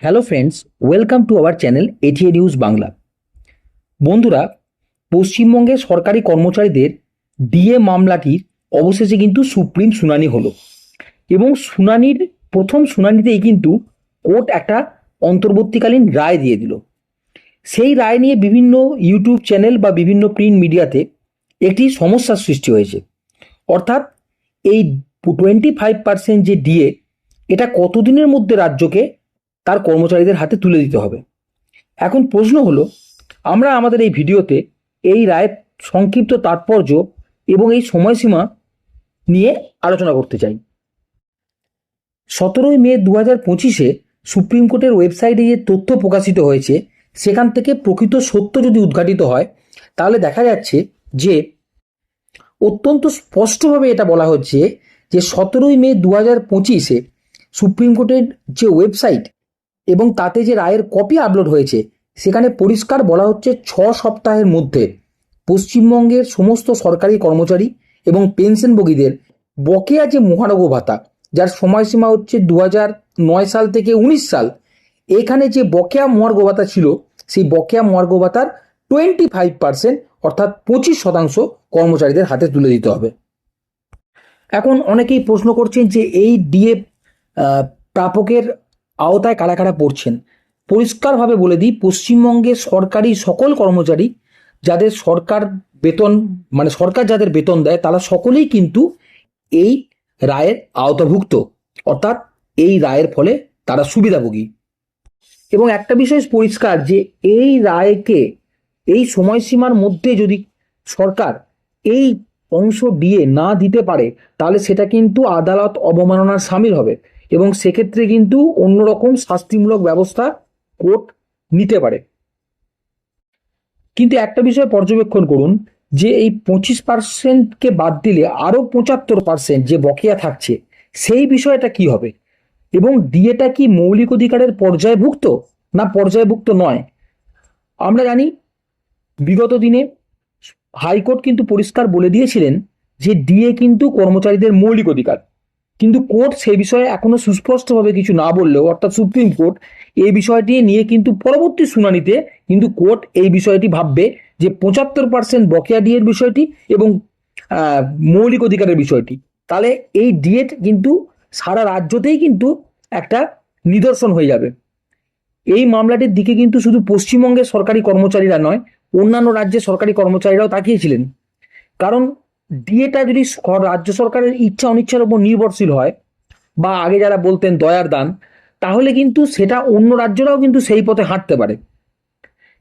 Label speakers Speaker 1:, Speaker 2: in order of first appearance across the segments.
Speaker 1: Hello friends welcome to our channel ATA news Bangla বন্ধুরা পশ্চিমবঙ্গের সরকারি কর্মচারীদের ডিএ মামলাটির অবশেষে কিন্তু সুপ্রিম শুনানি হলো। এবং শুনানির, প্রথম শুনানিতেই কিন্তু কোর্ট একটা অন্তর্বর্তীকালীন রায় দিয়ে দিল। সেই রায় নিয়ে বিভিন্ন ইউটিউব চ্যানেল বা বিভিন্ন প্রিন্ট মিডিয়াতে একটি সমস্যার সৃষ্টি হয়েছে। অর্থাৎ এই টোয়েন্টি ফাইভ পার্সেন্ট যে ডিএ এটা কতদিনের মধ্যে রাজ্যকে তার কর্মচারীদের হাতে তুলে দিতে হবে। এখন প্রশ্ন হলো, আমরা আমাদের এই ভিডিওতে এই রায়ের সংক্ষিপ্ত তাৎপর্য এবং এই সময়সীমা নিয়ে আলোচনা করতে চাই। সতেরোই মে দু হাজার পঁচিশে সুপ্রিম কোর্টের ওয়েবসাইটে যে তথ্য প্রকাশিত হয়েছে, সেখান থেকে প্রকৃত সত্য যদি উদ্ঘাটিত হয়, তাহলে দেখা যাচ্ছে যে অত্যন্ত স্পষ্টভাবে এটা বলা হচ্ছে যে সতেরোই মে দু হাজার পঁচিশে সুপ্রিম কোর্টের যে ওয়েবসাইট এবং তাতে যে রায়ের কপি আপলোড হয়েছে, সেখানে পরিষ্কার বলা হচ্ছে ছ সপ্তাহের মধ্যে পশ্চিমবঙ্গের সমস্ত সরকারি কর্মচারী এবং পেনশনভোগীদের বকেয়া যে মহানগর ভাতা, যার সময়সীমা হচ্ছে দু নয় সাল থেকে উনিশ সাল, এখানে যে বকেয়া মহার্ঘ ভাতা ছিল, সেই বকেয়া মহার্ঘ ভাতার টোয়েন্টি ফাইভ পার্সেন্ট অর্থাৎ পঁচিশ শতাংশ কর্মচারীদের হাতে তুলে দিতে হবে। এখন অনেকেই প্রশ্ন করছেন যে এই ডিএ প্রাপকের আওতায় কারা পড়ছেন? পরিষ্কারভাবে বলে দিই, পশ্চিমবঙ্গের সরকারি সকল কর্মচারী যাদের সরকার বেতন মানে সরকার যাদের বেতন দেয়, তারা সকলেই কিন্তু এই রায়ের আওতাভুক্ত। অর্থাৎ এই রায়ের ফলে তারা সুবিধাভোগী। এবং একটা বিষয় পরিষ্কার যে এই রায়কে এই সময়সীমার মধ্যে যদি সরকার এই অংশ দিয়ে না দিতে পারে, তাহলে সেটা কিন্তু আদালত অবমাননার সামিল হবে। এবং সেক্ষেত্রে কিন্তু অন্যরকম শাস্তিমূলক ব্যবস্থা কোর্ট নিতে পারে। কিন্তু একটা বিষয় পর্যবেক্ষণ করুন, যে এই পঁচিশ পার্সেন্টকে বাদ দিলে আরও পঁচাত্তর পার্সেন্ট যে বকেয়া থাকছে, সেই বিষয়টা কি হবে? এবং ডিএটা কি মৌলিক অধিকারের পর্যায়ভুক্ত না পর্যায়ভুক্ত নয়? আমরা জানি, বিগত দিনে হাইকোর্ট কিন্তু পরিষ্কার বলে দিয়েছিলেন যে ডিএ কিন্তু কর্মচারীদের মৌলিক অধিকার। কিন্তু কোর্ট সেই বিষয়ে এখনও সুস্পষ্টভাবে কিছু না বললেও, অর্থাৎ সুপ্রিম কোর্ট, এই বিষয়টি নিয়ে কিন্তু পরবর্তী শুনানিতে কিন্তু কোর্ট এই বিষয়টি ভাববে যে পঁচাত্তর পার্সেন্ট বকেয়া ডিএর বিষয়টি এবং মৌলিক অধিকারের বিষয়টি। তাহলে এই ডিএট কিন্তু সারা রাজ্যতেই কিন্তু একটা নিদর্শন হয়ে যাবে। এই মামলাটির দিকে কিন্তু শুধু পশ্চিমবঙ্গের সরকারি কর্মচারীরা নয়, অন্যান্য রাজ্যের সরকারি কর্মচারীরাও তাকিয়েছিলেন কারণ ডিএটা যদি রাজ্য সরকারের ইচ্ছা অনিচ্ছার উপর নির্ভরশীল হয়, বা আগে যারা বলতেন দয়ার দান, তাহলে কিন্তু সেটা অন্য রাজ্যরাও কিন্তু সেই পথে হাঁটতে পারে।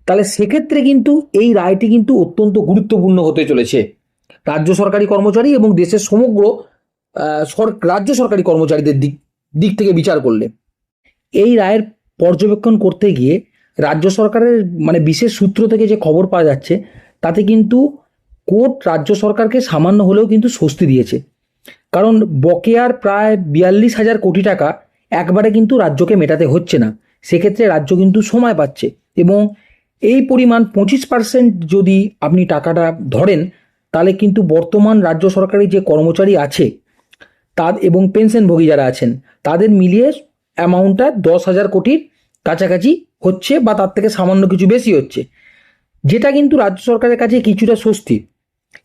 Speaker 1: তাহলে সেক্ষেত্রে কিন্তু এই রায়টি কিন্তু অত্যন্ত গুরুত্বপূর্ণ হতে চলেছে। রাজ্য সরকারি কর্মচারী এবং দেশের সমগ্র রাজ্য সরকারি কর্মচারীদের দিক দিক থেকে বিচার করলে। এই রায়ের পর্যবেক্ষণ করতে গিয়ে রাজ্য সরকারের মানে বিশেষ সূত্র থেকে যে খবর পাওয়া যাচ্ছে, তাতে কিন্তু কোর্ট রাজ্য সরকারকে সামান্য হলেও কিন্তু স্বস্তি দিয়েছে। কারণ বকেয়ার প্রায় বিয়াল্লিশ হাজার কোটি টাকা একবারে কিন্তু রাজ্যকে মেটাতে হচ্ছে না। সেক্ষেত্রে রাজ্য কিন্তু সময় পাচ্ছে এবং এই পরিমাণ পঁচিশ পার্সেন্ট যদি আপনি টাকাটা ধরেন, তাহলে কিন্তু বর্তমান রাজ্য সরকারি যে কর্মচারী আছে, তার এবং পেনশনভোগী যারা আছেন, তাদের মিলিয়ে অ্যামাউন্টটা দশ হাজার কোটির কাছাকাছি হচ্ছে বা তার থেকে সামান্য কিছু বেশি হচ্ছে। যেটা কিন্তু রাজ্য সরকারের কাছে কিছুটা স্বস্তি।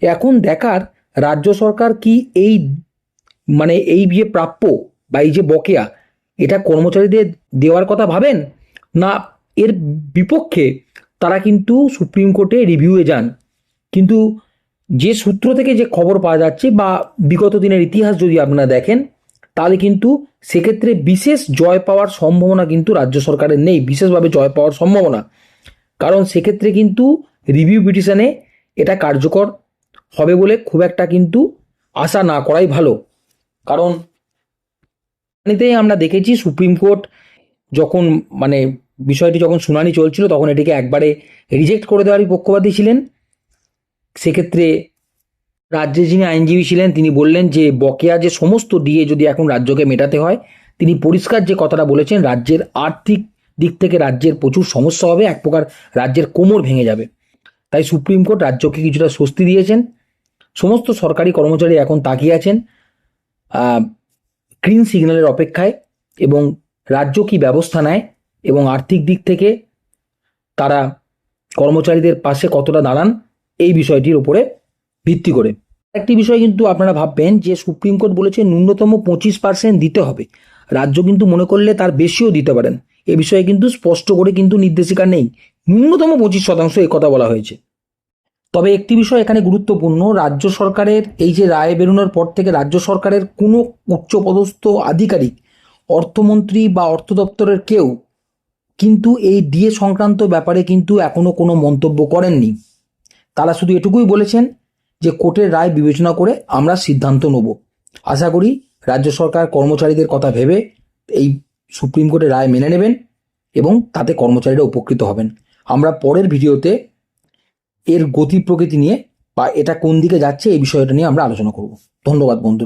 Speaker 1: এখন দেখার রাজ্য সরকার কি এই মানে এই বিয়ে প্রাপ্য বা এই যে বকেয়া, এটা কর্মচারীদের দেওয়ার কথা ভাবেন? না, এর বিপক্ষে তারা কিন্তু সুপ্রিম কোর্টে রিভিউয়ে যান। কিন্তু যে সূত্র থেকে যে খবর পাওয়া যাচ্ছে বা বিগত দিনের ইতিহাস যদি আপনারা দেখেন, তাহলে কিন্তু সেক্ষেত্রে বিশেষ জয় পাওয়ার সম্ভাবনা কিন্তু রাজ্য সরকারের নেই, বিশেষভাবে জয় পাওয়ার সম্ভাবনা। কারণ সেক্ষেত্রে কিন্তু রিভিউ পিটিশনে এটা কার্যকর হবে বলে খুব একটা কিন্তু আশা না করাই ভালো। কারণ এমনিতেই আমরা দেখেছি সুপ্রিম কোর্ট যখন মানে বিষয়টি যখন শুনানি চলছিল তখন এটিকে একবারে রিজেক্ট করে দেওয়ারই পক্ষপাতী ছিলেন। সেক্ষেত্রে রাজ্যে যিনি আইনজীবী ছিলেন তিনি বললেন যে বকেয়া যে সমস্ত ডিএ যদি এখন রাজ্যকে মেটাতে হয়, তিনি পরিষ্কার যে কথাটা বলেছেন, রাজ্যের আর্থিক দিক থেকে রাজ্যের প্রচুর সমস্যা হবে, এক প্রকার রাজ্যের কোমর ভেঙে যাবে। তাই সুপ্রিম কোর্ট রাজ্যকে কিছুটা স্বস্তি দিয়েছেন। সমস্ত সরকারি কর্মচারী এখন তাকিয়ে আছেন গ্রিন সিগন্যালের অপেক্ষায় এবং রাজ্য কি ব্যবস্থা নেয় এবং আর্থিক দিক থেকে তারা কর্মচারীদের পাশে কতটা দাঁড়ান, এই বিষয়টির উপরে ভিত্তি করে। একটি বিষয় কিন্তু আপনারা ভাববেন যে সুপ্রিম কোর্ট বলেছে ন্যূনতম পঁচিশ পার্সেন্ট দিতে হবে। রাজ্য কিন্তু মনে করলে তার বেশিও দিতে পারেন। এ বিষয়ে কিন্তু স্পষ্ট করে কিন্তু নির্দেশিকা নেই। ন্যূনতম পঁচিশ শতাংশ কথা বলা হয়েছে। তবে একটি বিষয় এখানে গুরুত্বপূর্ণ, রাজ্য সরকারের এই যে রায় বেরোনোর পর থেকে রাজ্য সরকারের কোনো উচ্চপদস্থ আধিকারিক, অর্থমন্ত্রী বা অর্থ দপ্তরের কেউ কিন্তু এই ডিএ সংক্রান্ত ব্যাপারে কিন্তু এখনও কোনো মন্তব্য করেননি। তারা শুধু এটুকুই বলেছেন যে কোর্টের রায় বিবেচনা করে আমরা সিদ্ধান্ত নেব। আশা করি রাজ্য সরকার কর্মচারীদের কথা ভেবে এই সুপ্রিম কোর্টের রায় মেনে নেবেন এবং তাতে কর্মচারীরা উপকৃত হবেন। আমরা পরের ভিডিওতে এর গতি প্রকৃতি নিয়ে বা এটা কোন দিকে যাচ্ছে এই বিষয়টা নিয়ে আমরা আলোচনা করব। ধন্যবাদ বন্ধুরা।